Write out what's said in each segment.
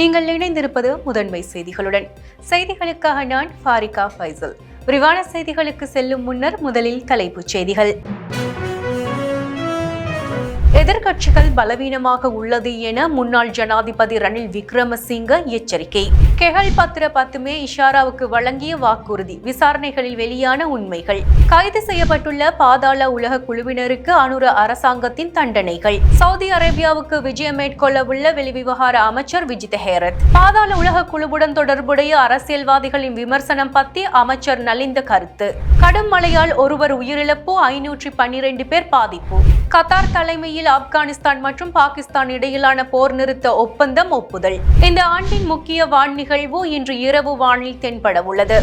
நீங்கள் இணைந்திருப்பது முதன்மை செய்திகளுடன். செய்திகளுக்காக நான் ஃபாரிகா ஃபைசல். விரிவான செய்திகளுக்கு செல்லும் முன்னர் முதலில் தலைப்புச் செய்திகள். எதிர்க்கட்சிகள் பலவீனமாக உள்ளது என முன்னாள் ஜனாதிபதி ரணில் விக்ரமசிங்க எச்சரிக்கை. கெஹல் பத்திர பத்துமே இஷாராவுக்கு வழங்கிய வாக்குறுதி விசாரணைகளில் வெளியான உண்மைகள். கைது செய்யப்பட்டுள்ள பாதாள உலக குழுவினருக்கு அனுர அரசாங்கத்தின் தண்டனைகள். சவுதி அரேபியாவுக்கு விஜயம் மேற்கொள்ள உள்ள வெளிவிவகார அமைச்சர் விஜித் ஹேரத். பாதாள உலக குழுவுடன் தொடர்புடைய அரசியல்வாதிகளின் விமர்சனம் பற்றி அமைச்சர் நலிந்த கருத்து. கடும் மழையால் ஒருவர் உயிரிழப்பு ஐநூற்றி பன்னிரண்டு பேர் பாதிப்பு. கத்தார் தலைமையில் ஆப்கானிஸ்தான் மற்றும் பாகிஸ்தான் இடையிலான போர் நிறுத்த ஒப்பந்தம் ஒப்புதல். இந்த ஆண்டின் முக்கிய வான் நிகழ்வு இன்று இரவு வானில் தென்பட உள்ளது.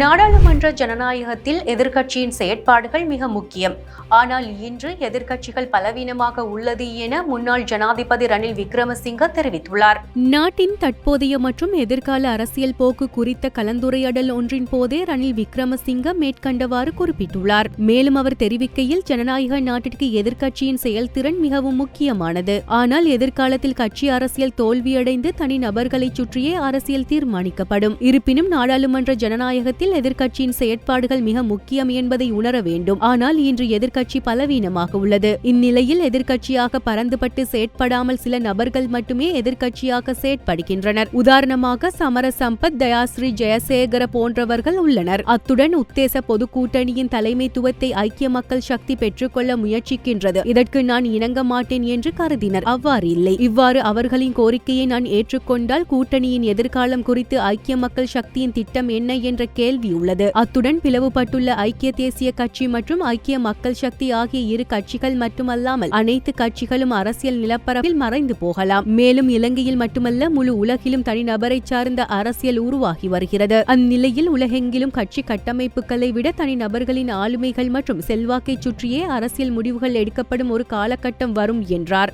நாடாளுமன்ற ஜனநாயகத்தில் எதிர்க்கட்சியின் செயற்பாடுகள் மிக முக்கியம். ஆனால் இன்று எதிர்க்கட்சிகள் பலவீனமாக உள்ளது என முன்னாள் ஜனாதிபதி ரணில் விக்ரமசிங்க தெரிவித்துள்ளார். நாட்டின் தற்போதைய மற்றும் எதிர்கால அரசியல் போக்கு குறித்த கலந்துரையாடல் ஒன்றின் போதே ரணில் விக்ரமசிங்க மேற்கண்டவாறு குறிப்பிட்டுள்ளார். மேலும் அவர் தெரிவிக்கையில் ஜனநாயக நாட்டிற்கு எதிர்க்கட்சியின் செயல்திறன் மிகவும் முக்கியமானது. ஆனால் எதிர்காலத்தில் கட்சி அரசியல் தோல்வியடைந்து தனி நபர்களைச் சுற்றியே அரசியல் தீர்மானிக்கப்படும். இருப்பினும் நாடாளுமன்ற ஜனநாயகத்தில் எதிர்க்கட்சியின் செயற்பாடுகள் மிக முக்கியம் என்பதை உணர வேண்டும். ஆனால் இன்று எதிர்க்கட்சி பலவீனமாக உள்ளது. இந்நிலையில் எதிர்க்கட்சியாக பறந்துபட்டு செயற்படாமல் சில நபர்கள் மட்டுமே எதிர்க்கட்சியாக செயற்படுகின்றனர். உதாரணமாக சமர சம்பத் தயாஸ்ரீ ஜெயசேகர போன்றவர்கள் உள்ளனர். அத்துடன் உத்தேச பொது கூட்டணியின் தலைமைத்துவத்தை ஐக்கிய மக்கள் சக்தி பெற்றுக்கொள்ள முயற்சிக்கின்றது. இதற்கு நான் இணங்க மாட்டேன் என்று கருதினர். அவ்வாறு இல்லை. இவ்வாறு அவர்களின் கோரிக்கையை நான் ஏற்றுக்கொண்டால் கூட்டணியின் எதிர்காலம் குறித்து ஐக்கிய மக்கள் சக்தியின் திட்டம் என்ன என்ற கேள்வி உள்ளது. அத்துடன் பிளவுபட்டுள்ள ஐக்கிய தேசிய கட்சி மற்றும் ஐக்கிய மக்கள் சக்தி ஆகிய இரு கட்சிகள் மட்டுமல்லாமல் அனைத்து கட்சிகளும் அரசியல் நிலப்பரப்பில் மறைந்து போகலாம். மேலும் இலங்கையில் மட்டுமல்ல முழு உலகிலும் தனிநபரை சார்ந்த அரசியல் உருவாகி வருகிறது. அந்நிலையில் உலகெங்கிலும் கட்சி கட்டமைப்புகளை விட தனிநபர்களின் ஆளுமைகள் மற்றும் செல்வாக்கை சுற்றியே அரசியல் முடிவுகள் எடுக்கப்படும் ஒரு காலகட்டம் வரும் என்றார்.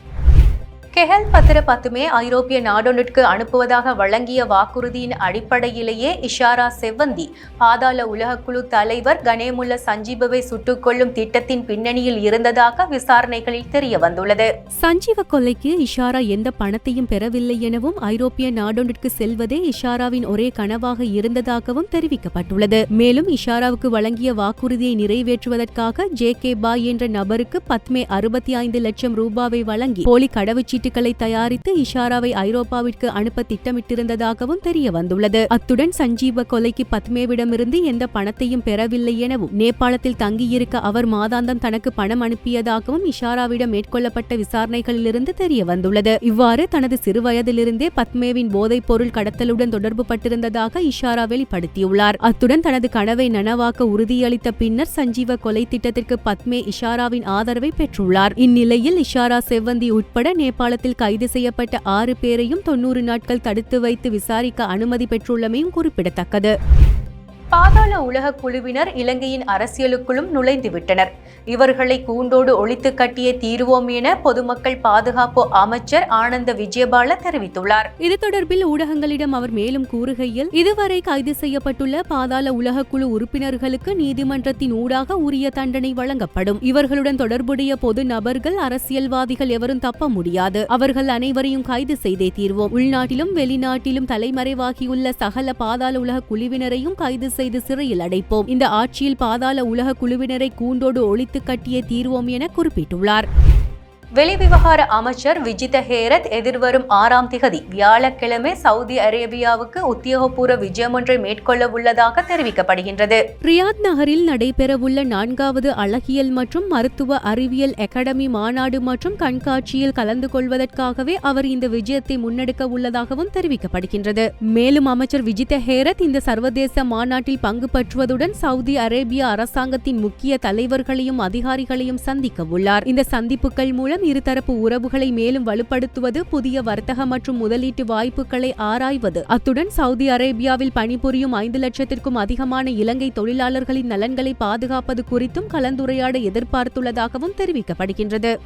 கெஹல் பத்திர பத்துமே ஐரோப்பிய நாடொன்றிற்கு அனுப்புவதாக வழங்கிய வாக்குறுதியின் அடிப்படையிலேயே இஷாரா செவ்வந்தி பாதாள உலகக்குழு தலைவர் கணேமுல்ல சஞ்சீபவை சுட்டுக்கொள்ளும் திட்டத்தின் பின்னணியில் இருந்ததாக விசாரணைகளில் தெரிய வந்துள்ளது சஞ்சீவ கொலைக்கு இஷாரா எந்த பணத்தையும் பெறவில்லை எனவும் ஐரோப்பிய நாடொன்றிற்கு செல்வதே இஷாராவின் ஒரே கனவாக இருந்ததாகவும் தெரிவிக்கப்பட்டுள்ளது. மேலும் இஷாராவுக்கு வழங்கிய வாக்குறுதியை நிறைவேற்றுவதற்காக ஜே கே பாய் என்ற நபருக்கு பத்மே அறுபத்தி ஐந்து லட்சம் ரூபாவை வழங்கி போலி சீட்டுகளை தயாரித்து இஷாராவை ஐரோப்பாவிற்கு அனுப்ப திட்டமிட்டிருந்ததாகவும் தெரிய வந்துள்ளது அத்துடன் சஞ்சீவ கொலைக்கு பத்மேவிடமிருந்து எந்த பணத்தையும் பெறவில்லை எனவும் நேபாளத்தில் தங்கியிருக்க அவர் மாதாந்தம் தனக்கு பணம் அனுப்பியதாகவும் இஷாராவிடம் மேற்கொள்ளப்பட்ட விசாரணைகளிலிருந்து தெரிய வந்துள்ளது இவ்வாறு தனது சிறுவயதிலிருந்தே பத்மேவின் போதைப் பொருள் கடத்தலுடன் தொடர்பு பட்டிருந்ததாக இஷாரா வெளிப்படுத்தியுள்ளார். அத்துடன் தனது கனவை நனவாக்க உறுதியளித்த பின்னர் சஞ்சீவ கொலை திட்டத்திற்கு பத்மே இஷாராவின் ஆதரவை பெற்றுள்ளார். இந்நிலையில் இஷாரா செவ்வந்தி உட்பட நேபாளத்தில் கைது செய்யப்பட்ட ஆறு பேரையும் தொன்னூறு நாட்கள் தடுத்து வைத்து விசாரிக்க அனுமதி பெற்றுள்ளமையும் குறிப்பிடத்தக்கது. பாதாள உலக குழுவினர் இலங்கையின் அரசியலுக்குள்ளும் நுழைந்துவிட்டனர். இவர்களை கூண்டோடு ஒழித்து கட்டிய தீர்வோம் என பொதுமக்கள் பாதுகாப்பு அமைச்சர் ஆனந்த விஜயபால தெரிவித்துள்ளார். இது தொடர்பில் ஊடகங்களிடம் அவர் மேலும் கூறுகையில் இதுவரை கைது செய்யப்பட்டுள்ள பாதாள உலக குழு உறுப்பினர்களுக்கு நீதிமன்றத்தின் ஊடாக உரிய தண்டனை வழங்கப்படும். இவர்களுடன் தொடர்புடைய பொது நபர்கள் அரசியல்வாதிகள் எவரும் தப்ப முடியாது. அவர்கள் அனைவரையும் கைது செய்தே தீர்வோம். உள்நாட்டிலும் வெளிநாட்டிலும் தலைமறைவாகியுள்ள சகல பாதாள உலக குழுவினரையும் கைது செய்து சிறையில் அடைப்போம். இந்த ஆட்சியில் பாதாள உலக குழுவினரை கூண்டோடு ஒழித்து கட்டிய தீர்வோம் என குறிப்பிட்டுள்ளார். வெளிவிவகார அமைச்சர் விஜித ஹேரத் எதிர்வரும் ஆறாம் திகதி வியாழக்கிழமை சவுதி அரேபியாவுக்கு உத்தியோகபூர்வ விஜயம் ஒன்றை மேற்கொள்ள உள்ளதாக தெரிவிக்கப்படுகின்றது. ரியாத் நகரில் நடைபெறவுள்ள நான்காவது அழகியல் மற்றும் மருத்துவ அறிவியல் அகாடமி மாநாடு மற்றும் கண்காட்சியில் கலந்து கொள்வதற்காகவே அவர் இந்த விஜயத்தை முன்னெடுக்க உள்ளதாகவும் தெரிவிக்கப்படுகின்றது. மேலும் அமைச்சர் விஜித ஹேரத் இந்த சர்வதேச மாநாட்டில் பங்கு பற்றுவதுடன் சவுதி அரேபிய அரசாங்கத்தின் முக்கிய தலைவர்களையும் அதிகாரிகளையும் சந்திக்க உள்ளார். இந்த சந்திப்புகள் மூலம் இருதரப்பு உறவுகளை மேலும் வலுப்படுத்துவது புதிய வர்த்தக மற்றும் முதலீட்டு வாய்ப்புகளை ஆராய்வது. அத்துடன் சவுதி அரேபியாவில் பணிபுரியும் ஐந்து லட்சத்திற்கும் அதிகமான இலங்கை தொழிலாளர்களின் நலன்களை பாதுகாப்பது குறித்தும் கலந்துரையாட எதிர்பார்த்துள்ளதாகவும் தெரிவிக்கப்படுகின்றது.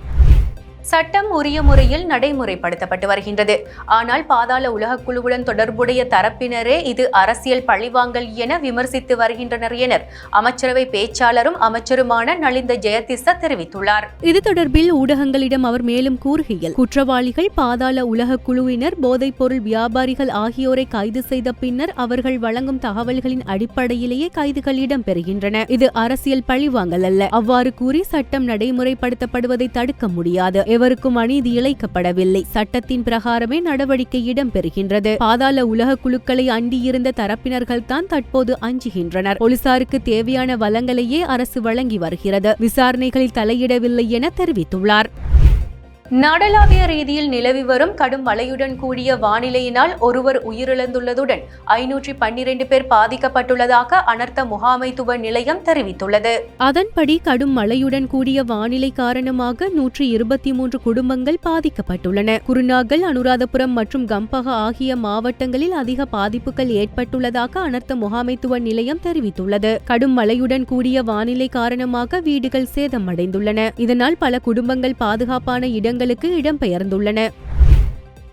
சட்டம் உரிய முறையில் நடைமுறைப்படுத்தப்பட்டு வருகின்றது. ஆனால் பாதாள உலகக் குழுவுடன் தொடர்புடைய தரப்பினரே இது அரசியல் பழிவாங்கல் என விமர்சித்து வருகின்றனர் என அமைச்சரவை பேச்சாளரும் அமைச்சருமான நலிந்த ஜெயதிச தெரிவித்துள்ளார். இது தொடர்பில் ஊடகங்களிடம் அவர் மேலும் கூறுகையில் குற்றவாளிகள் பாதாள உலக குழுவினர் போதைப்பொருள் வியாபாரிகள் ஆகியோரை கைது செய்த பின்னர் அவர்கள் வழங்கும் தகவல்களின் அடிப்படையிலேயே கைதுகள் இடம்பெறுகின்றன. இது அரசியல் பழிவாங்கல் அல்ல. அவ்வாறு கூறி சட்டம் நடைமுறைப்படுத்தப்படுவதை தடுக்க முடியாது. எவருக்கும் அநீதி இழைக்கப்படவில்லை. சட்டத்தின் பிரகாரமே நடவடிக்கை இடம்பெறுகின்றது. பாதாள உலக குழுக்களை அண்டியிருந்த தரப்பினர்கள் தான் தற்போது அஞ்சுகின்றனர். போலீசாருக்கு தேவையான வளங்களையே அரசு வழங்கி வருகிறது. விசாரணைகளில் தலையிடவில்லை என தெரிவித்துள்ளார். நாடளாவிய ரீதியில் நிலவி வரும் கடும் மழையுடன் கூடிய வானிலையினால் ஒருவர் உயிரிழந்துள்ளதுடன் ஐநூற்றி பன்னிரண்டு பேர் பாதிக்கப்பட்டுள்ளதாக அனர்த்த முகாமைத்துவ நிலையம் தெரிவித்துள்ளது. அதன்படி கடும் மழையுடன் கூடிய வானிலை காரணமாக நூற்றி இருபத்தி மூன்று குடும்பங்கள் பாதிக்கப்பட்டுள்ளன. குருநாகல் அனுராதபுரம் மற்றும் கம்பக ஆகிய மாவட்டங்களில் அதிக பாதிப்புகள் ஏற்பட்டுள்ளதாக அனர்த்த முகாமைத்துவ நிலையம் தெரிவித்துள்ளது. கடும் மழையுடன் கூடிய வானிலை காரணமாக வீடுகள் சேதமடைந்துள்ளன. இதனால் பல குடும்பங்கள் பாதுகாப்பான இடங்களுக்கு இடம்பெயர்ந்துள்ளன.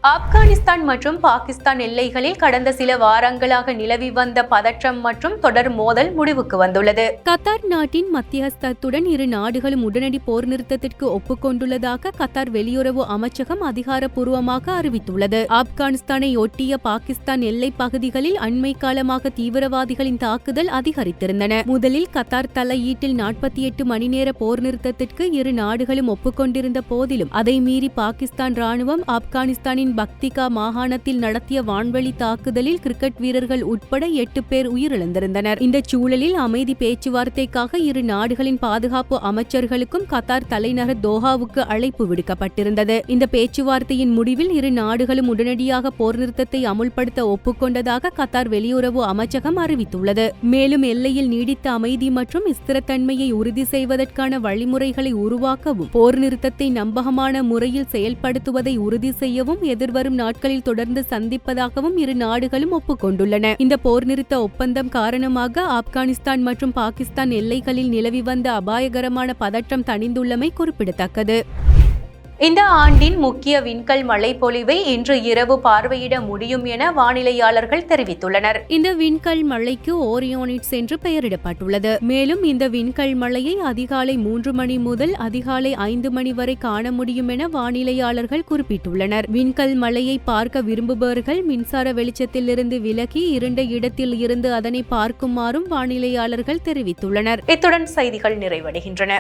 ஆப்கானிஸ்தான் மற்றும் பாகிஸ்தான் எல்லைகளில் கடந்த சில வாரங்களாக நிலவி வந்த பதற்றம் மற்றும் தொடர் மோதல் முடிவுக்கு வந்துள்ளது. கத்தார் நாட்டின் மத்தியஸ்தத்துடன் இரு நாடுகளும் உடனடி போர் நிறுத்தத்திற்கு ஒப்புக்கொண்டுள்ளதாக கத்தார் வெளியுறவு அமைச்சகம் அதிகாரப்பூர்வமாக அறிவித்துள்ளது. ஆப்கானிஸ்தானை ஒட்டிய பாகிஸ்தான் எல்லைப் பகுதிகளில் அண்மை காலமாக தீவிரவாதிகளின் தாக்குதல் அதிகரித்திருந்தன. முதலில் கத்தார் தலையீட்டில் நாற்பத்தி எட்டு மணி நேர போர் நிறுத்தத்திற்கு இரு நாடுகளும் ஒப்புக்கொண்டிருந்த போதிலும் அதை மீறி பாகிஸ்தான் ராணுவம் ஆப்கானிஸ்தானின் பக்திகா மாகாணத்தில் நடத்திய வான்வழி தாக்குதலில் கிரிக்கெட் வீரர்கள் உட்பட எட்டு பேர் உயிரிழந்திருந்தனர். இந்த சூழலில் அமைதி பேச்சுவார்த்தைக்காக இரு நாடுகளின் பாதுகாப்பு அமைச்சர்களுக்கும் கத்தார் தலைநகர் தோஹாவுக்கு அழைப்பு விடுக்கப்பட்டிருந்தது. இந்த பேச்சுவார்த்தையின் முடிவில் இரு நாடுகளும் உடனடியாக போர் நிறுத்தத்தை அமுல்படுத்த ஒப்புக்கொண்டதாக கத்தார் வெளியுறவு அமைச்சகம் அறிவித்துள்ளது. மேலும் எல்லையில் நீடித்த அமைதி மற்றும் ஸ்திரத்தன்மையை உறுதி செய்வதற்கான வழிமுறைகளை உருவாக்கவும் போர் நிறுத்தத்தை நம்பகமான முறையில் செயல்படுத்துவதை உறுதி செய்யவும் எதிர்வரும் நாட்களில் தொடர்ந்து சந்திப்பதாகவும் இரு நாடுகளும் ஒப்புக்கொண்டுள்ளன. இந்த போர் நிறுத்த ஒப்பந்தம் காரணமாக ஆப்கானிஸ்தான் மற்றும் பாகிஸ்தான் எல்லைகளில் நிலவி வந்த அபாயகரமான பதற்றம் தணிந்துள்ளமை குறிப்பிடத்தக்கது. இந்த ஆண்டின் முக்கிய விண்கல் மழைப்பொழிவை இன்று இரவு பார்வையிட முடியும் என வானிலையாளர்கள் தெரிவித்துள்ளனர். இந்த விண்கல் மழைக்கு ஓரியோனிட்ஸ் என்று பெயரிடப்பட்டுள்ளது. மேலும் இந்த விண்கல் மழையை அதிகாலை மூன்று மணி முதல் அதிகாலை ஐந்து மணி வரை காண முடியும் என வானிலையாளர்கள் குறிப்பிட்டுள்ளனர். விண்கல் மழையை பார்க்க விரும்புபவர்கள் மின்சார வெளிச்சத்திலிருந்து விலகி இருண்ட இடத்தில் இருந்து அதனை பார்க்குமாறும் வானிலையாளர்கள் தெரிவித்துள்ளனர். இத்துடன் செய்திகள் நிறைவடைகின்றன.